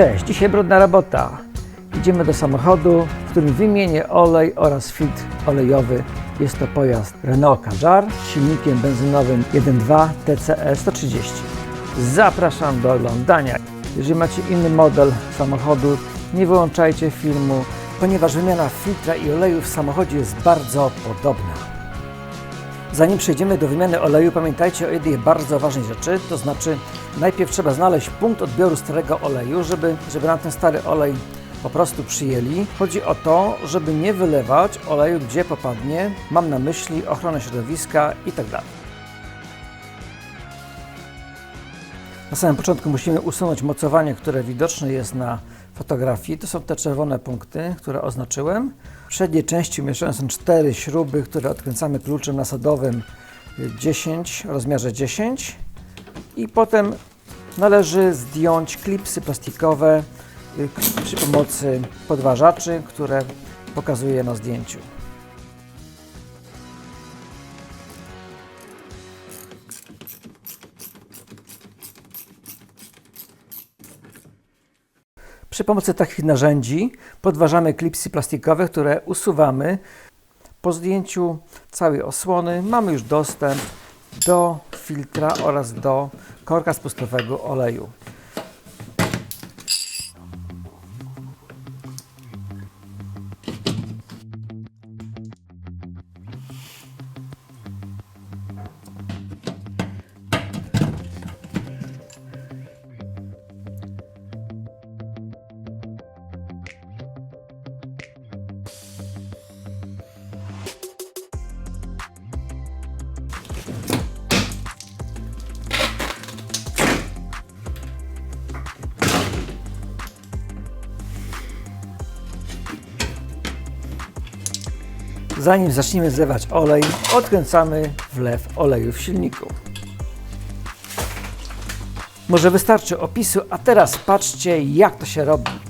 Cześć, dzisiaj brudna robota. Idziemy do samochodu, w którym wymienię olej oraz filtr olejowy. Jest to pojazd Renault Kadjar z silnikiem benzynowym 1.2 TCE 130. Zapraszam do oglądania. Jeżeli macie inny model samochodu, nie wyłączajcie filmu, ponieważ wymiana filtra i oleju w samochodzie jest bardzo podobna. Zanim przejdziemy do wymiany oleju, pamiętajcie o jednej bardzo ważnej rzeczy, to znaczy najpierw trzeba znaleźć punkt odbioru starego oleju, żeby, żeby nam ten stary olej po prostu przyjęli. Chodzi o to, żeby nie wylewać oleju gdzie popadnie. Mam na myśli ochronę środowiska i tak. Na samym początku musimy usunąć mocowanie, które widoczne jest na fotografii. To są te czerwone punkty, które oznaczyłem. W przedniej części umieszczone są cztery śruby, które odkręcamy kluczem nasadowym 10, o rozmiarze 10 i potem należy zdjąć klipsy plastikowe y, przy pomocy podważaczy, które pokazuję na zdjęciu. Przy pomocy takich narzędzi podważamy klipsy plastikowe, które usuwamy. Po zdjęciu całej osłony mamy już dostęp do filtra oraz do korka spustowego oleju. Zanim zaczniemy zlewać olej, odkręcamy wlew oleju w silniku. Może wystarczy opisu, a teraz patrzcie jak to się robi.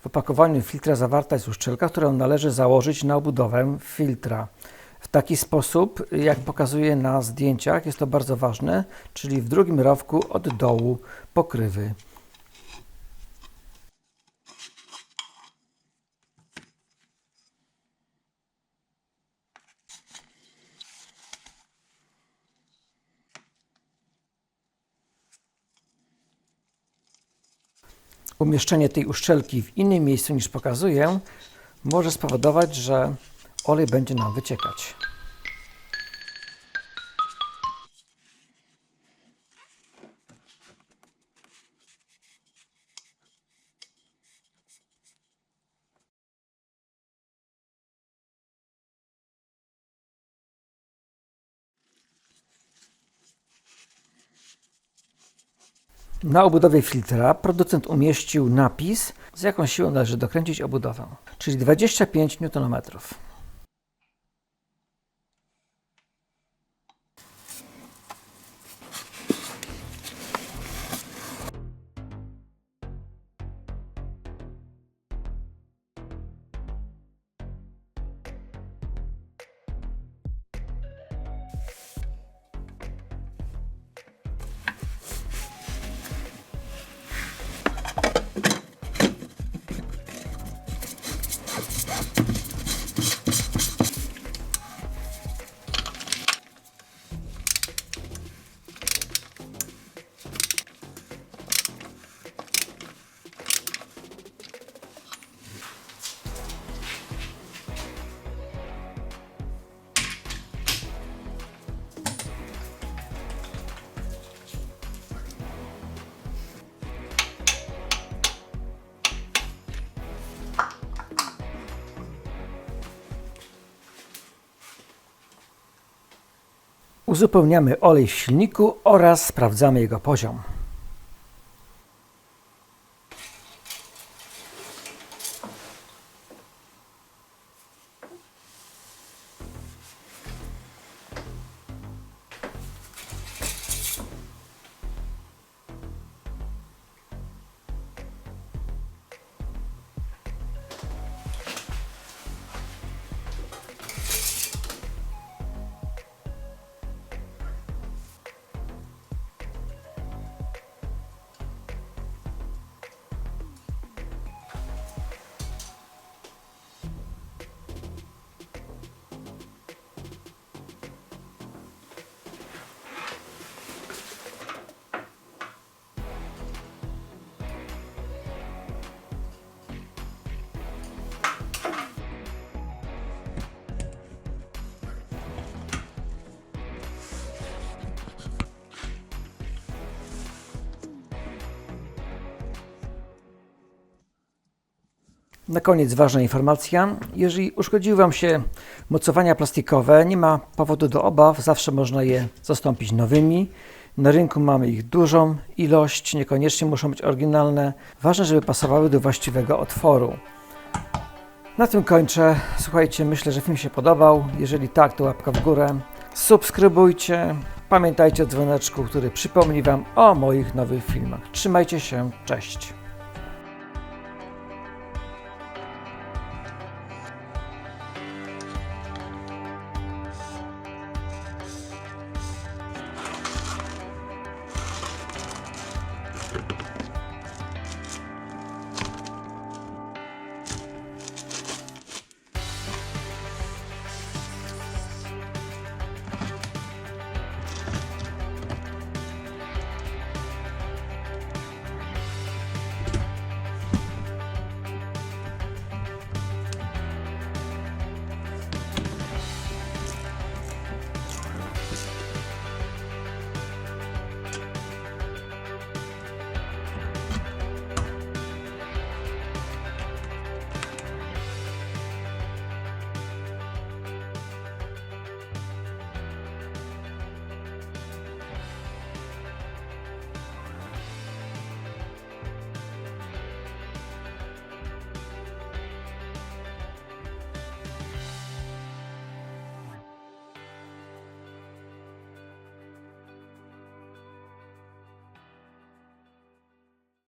W opakowaniu filtra zawarta jest uszczelka, którą należy założyć na obudowę filtra. w taki sposób, jak pokazuje na zdjęciach. Jest to bardzo ważne, czyli w drugim rowku od dołu pokrywy. Umieszczenie tej uszczelki w innym miejscu niż pokazuję może spowodować, że olej będzie nam wyciekać. Na obudowie filtra producent umieścił napis, z jaką siłą należy dokręcić obudowę, czyli 25 Nm. Uzupełniamy olej w silniku oraz sprawdzamy jego poziom. Na koniec ważna informacja. Jeżeli uszkodziły Wam się mocowania plastikowe, nie ma powodu do obaw, zawsze można je zastąpić nowymi. Na rynku mamy ich dużą ilość, niekoniecznie muszą być oryginalne. Ważne, żeby pasowały do właściwego otworu. Na tym kończę. Słuchajcie, myślę, że film się podobał. Jeżeli tak, to łapka w górę. Subskrybujcie. Pamiętajcie o dzwoneczku, który przypomni Wam o moich nowych filmach. Trzymajcie się, cześć.